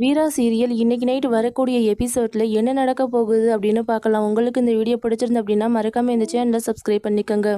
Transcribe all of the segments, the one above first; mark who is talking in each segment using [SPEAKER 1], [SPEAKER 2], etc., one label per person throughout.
[SPEAKER 1] வீரா serial இன்னைக்கு night வரக்கூடிய எபிசோட்ல என்ன நடக்க போகுது அப்படின்னு பார்க்கலாம். உங்களுக்கு இந்த வீடியோ பிடிச்சிருந்து அப்படின்னா மறக்காம இந்த சேனலை சப்ஸ்கிரைப் பண்ணிக்கோங்க.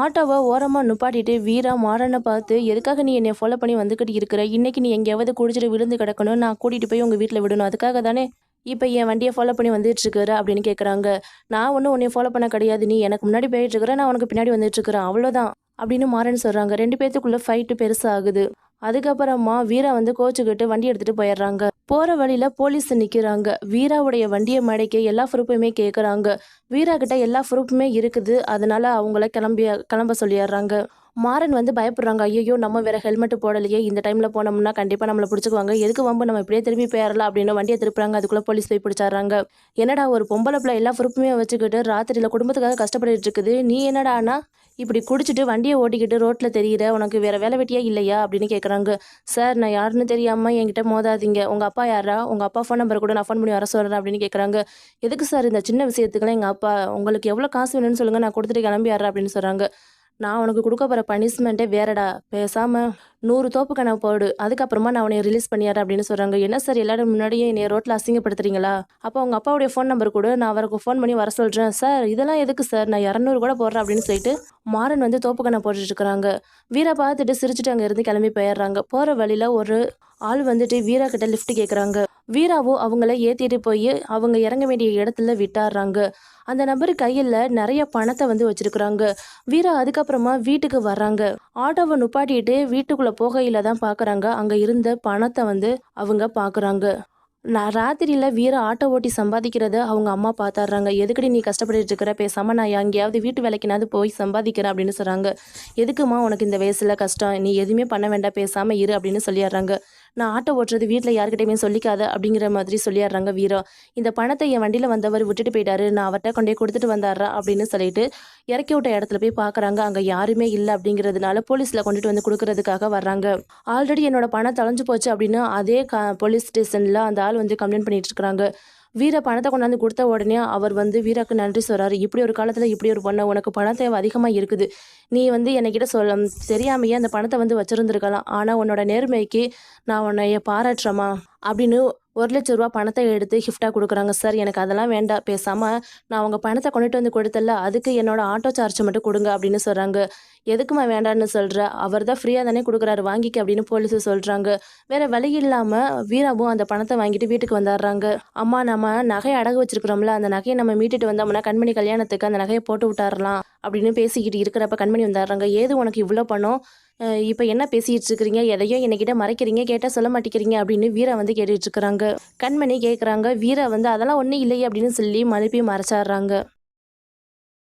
[SPEAKER 1] ஆட்டோவை ஓரமா நுப்பாட்டிட்டு வீரா மாறனை பார்த்து எதுக்காக நீ என்னை ஃபாலோ பண்ணி வந்துக்கிட்டு இருக்கிற? இன்னைக்கு நீ எங்கேயாவது குடிச்சிட்டு விழுந்து கிடக்கணும். நான் கூட்டிட்டு போய் உங்க வீட்டில் விடணும். அதுக்காக தானே இப்போ என் வண்டியை ஃபாலோ பண்ணி வந்துட்டுருக்குற அப்படின்னு கேட்குறாங்க நான் ஒன்றும் உன்னை ஃபாலோ பண்ண கிடையாது. நீ எனக்கு முன்னாடி போயிட்டு இருக்கிற நான் உனக்கு பின்னாடி வந்துட்டு இருக்கிறேன். அவ்வளோதான் அப்படின்னு மாறன் சொல்கிறாங்க ரெண்டு பேர்த்துக்குள்ளே ஃபைட்டு பெருசாகுது அதுக்கப்புறமா வீரா வந்து கோச்சுக்கிட்டு வண்டி எடுத்துட்டு போயிடுறாங்க. போற வழியில போலீஸ் நிக்கிறாங்க. வீராவுடைய வண்டியை மடைக்க எல்லா ப்ரூஃபுமே கேக்குறாங்க. வீரா கிட்ட எல்லா ப்ரூஃபுமே இருக்குது. அதனால அவங்கள கிளம்பி கிளம்ப சொல்லிடுறாங்க. மாறன் வந்து பயப்படுறாங்க. ஐயோ நம்ம வேற ஹெல்மெட் போடலையே. இந்த டைம்ல போனோம்னா கண்டிப்பா நம்மளை பிடிச்சிக்குவாங்க. எதுக்கு வம்பு? நம்ம இப்படியே திரும்பி போயிடலாம் அப்படின்னு வண்டியை திருப்புறாங்க. அதுக்குள்ள போலீஸ் போய் பிடிச்சாடுறாங்க. என்னடா ஒரு பொம்பளை பிள்ளை எல்லா பொறுப்புமே வச்சுக்கிட்டு ராத்திரியில குடும்பத்துக்காக கஷ்டப்பட்டு இருக்குது. நீ என்னடானா இப்படி குடிச்சிட்டு வண்டியை ஓட்டிக்கிட்டு ரோட்டில் தெரிகிற உனக்கு வேற வேலை வெட்டியா இல்லையா? அப்படின்னு கேட்குறாங்க சார் நான் யாருன்னு தெரியாமல் என்கிட்ட மோதாதீங்க. உங்கள் அப்பா யாரா? உங்கள் அப்பா ஃபோன் நம்பர் கூட நான் ஃபோன் பண்ணி வர சொல்கிறேன் அப்படின்னு கேட்குறாங்க எதுக்கு சார் இந்த சின்ன விஷயத்துக்குலாம் எங்கள் அப்பா? உங்களுக்கு எவ்வளோ காசு வேணும்னு சொல்லுங்கள் நான் கொடுத்துட்டு கிளம்பிடுறேன் அப்படின்னு சொல்கிறாங்க நான் உனக்கு கொடுக்க போகிற பனிஷ்மெண்ட்டே வேறடா. பேசாமல் நூறு தோப்பு கணக்கு போடு. அதுக்கப்புறமா நான் அவனை ரிலீஸ் பண்ணிடுறேன் அப்படின்னு சொல்கிறாங்க என்ன சார் எல்லாரும் முன்னாடியே என்னை ரோட்டில் அசிங்கப்படுத்துறீங்களா? அப்போ அவங்க அப்பாவுடைய ஃபோன் நம்பர் கூட. நான் அவருக்கு ஃபோன் பண்ணி வர சொல்கிறேன் சார் இதெல்லாம் எதுக்கு சார் நான் இரநூறு கூட போடுறேன் அப்படின்னு சொல்லிட்டு மாறன் வந்து தோப்பு கணக்கு போட்டுட்ருக்குறாங்க இருக்கிறாங்க. பார்த்துட்டு சிரிச்சுட்டு அங்கேருந்து கிளம்பி போயிடுறாங்க. போகிற வழியில் ஒரு ஆள் வந்துட்டு வீரா கிட்ட லிஃப்ட் கேட்குறாங்க வீராவோ அவங்கள ஏற்றிட்டு போய் அவங்க இறங்க வேண்டிய இடத்துல விட்டாடுறாங்க அந்த நபர் கையில் நிறைய பணத்தை வந்து வச்சிருக்கிறாங்க. வீரா அதுக்கப்புறமா வீட்டுக்கு வர்றாங்க. ஆட்டோவை நுப்பாட்டிட்டு வீட்டுக்குள்ளே போகையில் தான் பார்க்குறாங்க அங்கே இருந்த பணத்தை வந்து அவங்க பார்க்குறாங்க நான் ராத்திரியில் வீர ஆட்டோ ஓட்டி சம்பாதிக்கிறத அவங்க அம்மா பார்த்தாடுறாங்க எதுக்கடி நீ கஷ்டப்பட்டு இருக்கிற? பேசாமல் நான் எங்கேயாவது வீட்டு வேலைக்குனாவது போய் சம்பாதிக்கிறேன் அப்படின்னு சொல்கிறாங்க எதுக்குமா உனக்கு இந்த வயசில் கஷ்டம்? நீ எதுவுமே பண்ண வேண்டாம். பேசாமல் இரு அப்படின்னு சொல்லிடுறாங்க. நான் ஆட்டோ ஓட்டுறது வீட்டில் யாருக்கிட்டையுமே சொல்லிக்காத அப்படிங்கிற மாதிரி சொல்லிடுறாங்க வீரா. இந்த பணத்தை என் வண்டியில் வந்தவர் விட்டுட்டு போயிட்டாரு. நான் அவர்கிட்ட கொண்டே கொடுத்துட்டு வந்தாரா அப்படின்னு சொல்லிட்டு இறக்கி விட்ட இடத்துல போய் பார்க்குறாங்க அங்கே யாருமே இல்லை அப்படிங்கிறதுனால போலீஸில் கொண்டுட்டு வந்து கொடுக்கறதுக்காக வர்றாங்க. ஆல்ரெடி என்னோட பணம் தொலைஞ்சு போச்சு அப்படின்னு அதே கா போலீஸ் ஸ்டேஷனில் அந்த ஆள் வந்து கம்ப்ளைண்ட் பண்ணிட்டு இருக்கிறாங்க வீர பணத்தை கொண்டாந்து கொடுத்த உடனே அவர் வந்து வீராக்கு நன்றி சொல்கிறாரு இப்படி ஒரு காலத்தில் இப்படி ஒரு பொண்ணை உனக்கு பண தேவை அதிகமாக இருக்குது. நீ வந்து என்கிட்ட சொல்ல தெரியாமையே அந்த பணத்தை வந்து வச்சிருந்துருக்கலாம். ஆனால் உன்னோட நேர்மைக்கு நான் உன்னைய பாராட்டுறேம்மா அப்படின்னு ஒரு லட்ச ரூபா பணத்தை எடுத்து கிஃப்டாக கொடுக்குறாங்க சார் எனக்கு அதெல்லாம் வேண்டாம். பேசாமல் நான் அவங்க பணத்தை கொண்டுட்டு வந்து கொடுத்தல அதுக்கு என்னோட ஆட்டோ சார்ஜ் மட்டும் கொடுங்க அப்படின்னு சொல்கிறாங்க எதுக்குமா வேண்டான்னு சொல்கிற அவர் தான் ஃப்ரீயாக தானே கொடுக்குறாரு. வாங்கிக்க அப்படின்னு போலீஸு சொல்கிறாங்க வேறு வழி இல்லாமல் வீராவும் அந்த பணத்தை வாங்கிட்டு வீட்டுக்கு வந்துடுறாங்க. அம்மா நம்ம நகையை அடகு வச்சிருக்கிறோம்ல. அந்த நகையை நம்ம மீட்டுட்டு வந்தோம்னா கண்மணி கல்யாணத்துக்கு அந்த நகையை போட்டு விட்டாரலாம் அப்படின்னு பேசிக்கிட்டு இருக்கிறப்ப கண்மணி வந்துடுறாங்க. ஏது உனக்கு இவ்வளோ பணம்? இப்போ என்ன பேசிகிட்டு இருக்கிறீங்க? எதையோ என்கிட்ட மறைக்கிறீங்க கேட்டால் சொல்ல மாட்டேங்கிறீங்க அப்படின்னு வீரா வந்து கேட்டுட்டு இருக்கிறாங்க. கண்மணி கேட்குறாங்க வீரா வந்து அதெல்லாம் ஒன்றும் இல்லையே அப்படின்னு சொல்லி மறுபடியும் மறைச்சாடுறாங்க.